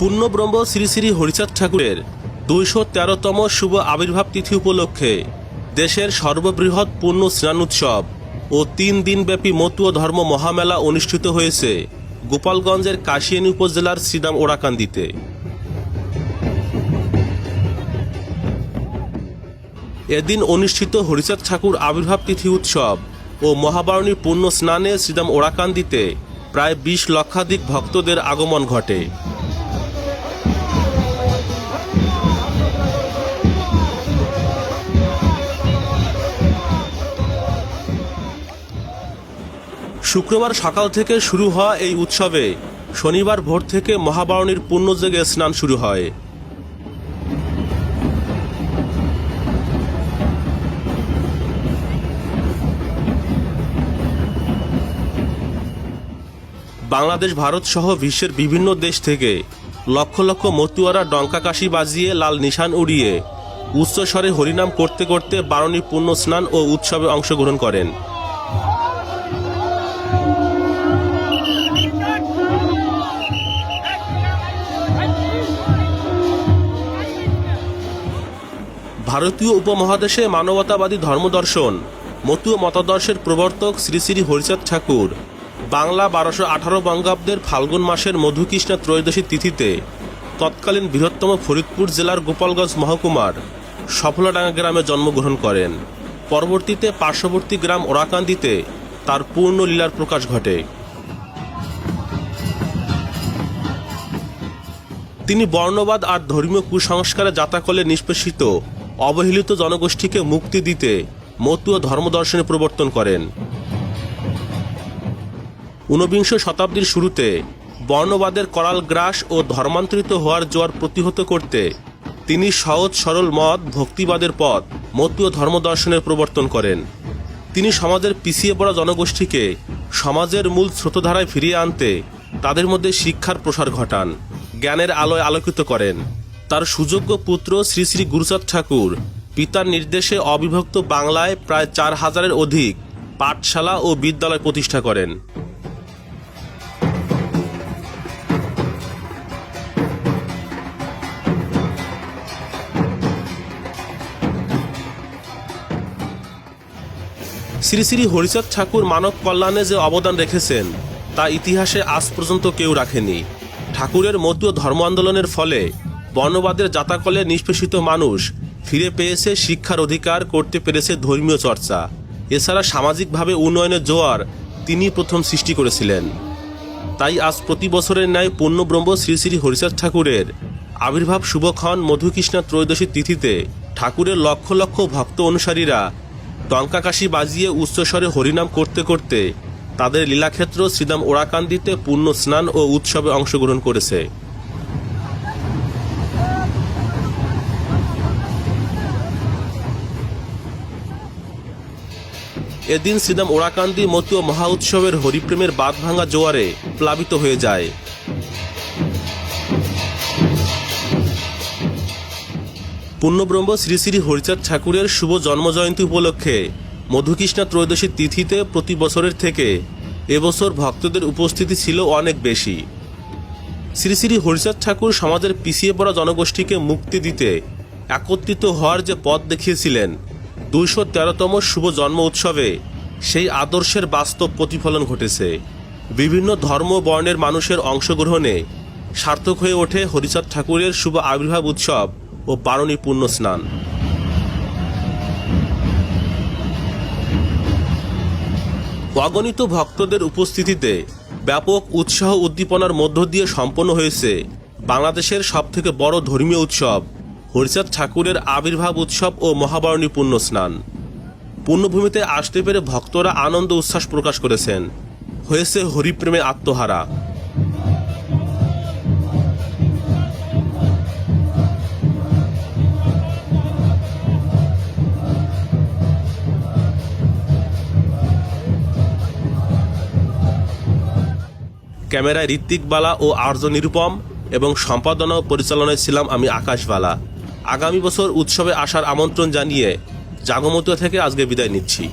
পূর্ণব্রহ্ম শ্রী শ্রী হরিচাঁদ ঠাকুরের দুইশো তেরোতম শুভ আবির্ভাব তিথি উপলক্ষে দেশের সর্ববৃহৎ পূর্ণ স্নান উৎসব ও তিন দিনব্যাপী মতুয় ধর্ম মহামেলা অনুষ্ঠিত হয়েছে গোপালগঞ্জের কাশিয়ানী উপজেলার শ্রীরাম ওড়াকান্দিতে। এদিন অনুষ্ঠিত হরিচাঁদ ঠাকুর আবির্ভাব তিথি উৎসব ও মহাবারণী পূর্ণ স্নানে শ্রীরাম ওড়াকান্দিতে প্রায় বিশ লক্ষাধিক ভক্তদের আগমন ঘটে। শুক্রবার সকাল থেকে শুরু হওয়া এই উৎসবে শনিবার ভোর থেকে মহাবারণীর পূর্ণযোগে স্নান শুরু হয়। বাংলাদেশ, ভারত সহ বিশ্বের বিভিন্ন দেশ থেকে লক্ষ লক্ষ মতুয়ারা ডঙ্কা কাশি বাজিয়ে লাল নিশান উড়িয়ে উচ্চস্বরে হরিনাম করতে করতে বারণী পূর্ণ স্নান ও উৎসবে অংশগ্রহণ করেন। ভারতীয় উপমহাদেশে মানবতাবাদী ধর্মদর্শন। মতুয় মতাদর্শের প্রবর্তক শ্রী শ্রী হরিচাঁদ ঠাকুর। বাংলা বারোশো আঠারো বঙ্গাব্দের ফাল্গুন মাসের মধুকৃষ্ণা ত্রয়োদশী তিথিতে তৎকালীন বৃহত্তম ফরিদপুর জেলার গোপালগঞ্জ মহকুমার সফলাডাঙ্গা গ্রামে জন্মগ্রহণ করেন। পরবর্তীতে পার্শ্ববর্তী গ্রাম ওরাকান্দিতে তার পূর্ণ লীলার প্রকাশ ঘটে। তিনি বর্ণবাদ আর ধর্মীয় কুসংস্কারে যাতাকলে নিষ্পেষিত অবহেলিত জনগোষ্ঠীকে মুক্তি দিতে মতুয় ধর্মদর্শনে প্রবর্তন করেন। ঊনবিংশ শতাব্দীর শুরুতে বর্ণবাদের করাল গ্রাস ও ধর্মান্তরিত হওয়ার জোয়ার প্রতিহত করতে তিনি সহজ সরল মত, ভক্তিবাদের পথ, মতীয় ধর্মদর্শনের প্রবর্তন করেন। তিনি সমাজের পিছিয়ে পড়া জনগোষ্ঠীকে সমাজের মূল স্রোতধারায় ফিরিয়ে আনতে তাদের মধ্যে শিক্ষার প্রসার ঘটান, জ্ঞানের আলোয় আলোকিত করেন। তার সুযোগ্য পুত্র শ্রী শ্রী গুরুচাঁদ ঠাকুর। পিতার নির্দেশে অবিভক্ত বাংলায় প্রায় চার হাজারের অধিক পাঠশালা ও বিদ্যালয় প্রতিষ্ঠা করেন। শ্রী শ্রী হরিচাঁদ ঠাকুর মানব কল্যাণে যে অবদান রেখেছেন, তা ইতিহাসে আজ পর্যন্ত কেউ রাখেনি। ঠাকুরের মধ্য ধর্ম আন্দোলনের ফলে বর্ণবাদের জাতাকলে নিষ্পেষিত মানুষ। ফিরে পেয়েছে শিক্ষার অধিকার করতে পেরেছে ধর্মীয় চর্চা। এছাড়া সামাজিকভাবে উন্নয়নের জোয়ার তিনি প্রথম সৃষ্টি করেছিলেন। তাই আজ প্রতি বছরের ন্যায় পূর্ণব্রহ্ম শ্রী শ্রী হরিচাঁদ ঠাকুরের আবির্ভাব শুভক্ষণ মধুকৃষ্ণা ত্রয়োদশী তিথিতে ঠাকুরের লক্ষ লক্ষ ভক্ত অনুসারীরা টঙ্কাকাশি বাজিয়ে উচ্চস্বরে হরিনাম করতে করতে তাদের লীলাক্ষেত্র শ্রীদাম ওড়াকান্দিতে পূর্ণ স্নান ও উৎসবে অংশগ্রহণ করেছে। এদিন শ্রীদাম ওড়াকান্দি মতীয় মহা উৎসবের হরিপ্রেমের বাদ ভাঙা জোয়ারে প্লাবিত হয়ে যায়। পূর্ণব্রহ্ম শ্রী শ্রী হরিচাঁদ ঠাকুরের শুভ জন্মজয়ন্তী উপলক্ষে মধুকৃষ্ণা ত্রয়োদশী তিথিতে প্রতি বছরের থেকে এবছর ভক্তদের উপস্থিতি ছিল অনেক বেশি। শ্রী শ্রী হরিচাঁদ ঠাকুর সমাজের পিছিয়ে পড়া জনগোষ্ঠীকে মুক্তি দিতে একত্রিত হওয়ার যে পথ দেখিয়েছিলেন দুইশো তেরোতম শুভ জন্ম উৎসবে সেই আদর্শের বাস্তব প্রতিফলন ঘটেছে। বিভিন্ন ধর্ম বর্ণের মানুষের অংশগ্রহণে সার্থক হয়ে ওঠে হরিচাঁদ ঠাকুরের শুভ আবির্ভাব উৎসব ও বারণী পূর্ণ স্নান। অগণিত ভক্তদের উপস্থিতিতে ব্যাপক উৎসাহ উদ্দীপনার মধ্য দিয়ে সম্পন্ন হয়েছে বাংলাদেশের সবথেকে বড় ধর্মীয় উৎসব হরিচাঁদ ঠাকুরের আবির্ভাব উৎসব ও মহাবারণী পূর্ণ স্নান। পুণ্যভূমিতে আসতে পেরে ভক্তরা আনন্দ উচ্ছ্বাস প্রকাশ করেছেন। হয়েছে হরিপ্রেমে আত্মহারা। ক্যামেরায় ঋত্বিক বালা ও আর্য নিরুপম এবং সম্পাদনা ও পরিচালনায় ছিলাম আমি আকাশবালা। আগামী বছর উৎসবে আসার আমন্ত্রণ জানিয়ে জাগমতীয় থেকে আজকে বিদায় নিচ্ছি।